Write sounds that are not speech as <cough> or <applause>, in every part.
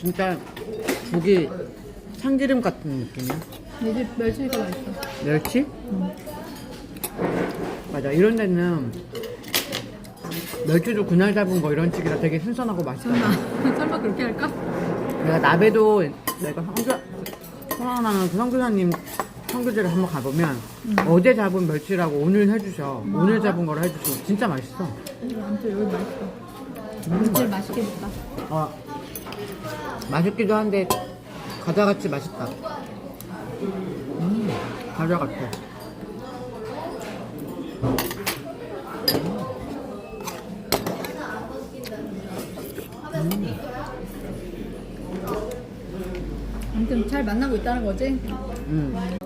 진짜 고기 참기름 같은 느낌이야. 내집 멸치가 맛있어. 멸치? 맞아. 이런 데는 멸치도 그날 잡은 거 이런 식이라 되게 신선하고 맛있다. 설마 <laughs> 설마 그렇게 할까? 내가 나베도 내가 성교, 성황하는 그 성교사님 성교제를 한번 가보면 어제 잡은 멸치라고 오늘 해주셔. 오늘 잡은 거를 해주셔. 진짜 맛있어. 아무튼 여기 맛있어. 멸치를 맛있게 먹다. 어, 맛있기도 한데 과자같이 맛있다. 음, 과자 같아. 아무튼 잘 만나고 있다는 거지? 음.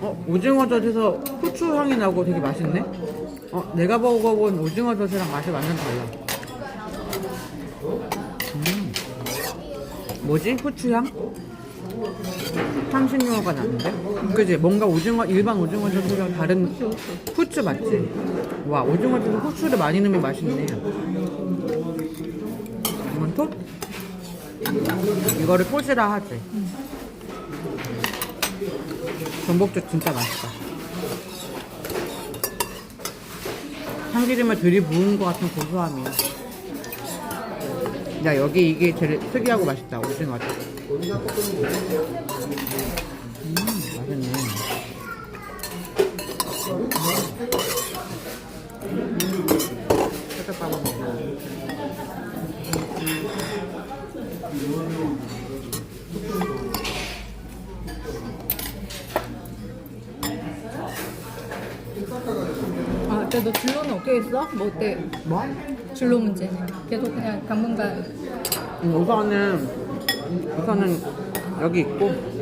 어, 오징어 젓에서 후추 향이 나고 되게 맛있네? 어, 내가 먹어본 오징어 젓이랑 맛이 완전 달라. 음. 뭐지? 후추향? 향신료가 나는데? 그지? 뭔가 오징어, 일반 오징어젓이랑 다른 후추 맞지? 와, 오징어젓에 후추를 많이 넣으면 맛있네. 이건 톱? 이거를 톳이라 하지. 전복죽 진짜 맛있다. 참기름을 들이부은 것 같은 고소함이 야. 야, 여기 이게 제일 특이하고 맛있다. 오징어. 음, 맛있네. 살짝 빠먹어. 아, 근데 너 진로는 어떻게 했어? 뭐 어때? 뭐? 진로 문제는 계속 그냥 당분간. 음, 우선은 우선은 여기 있고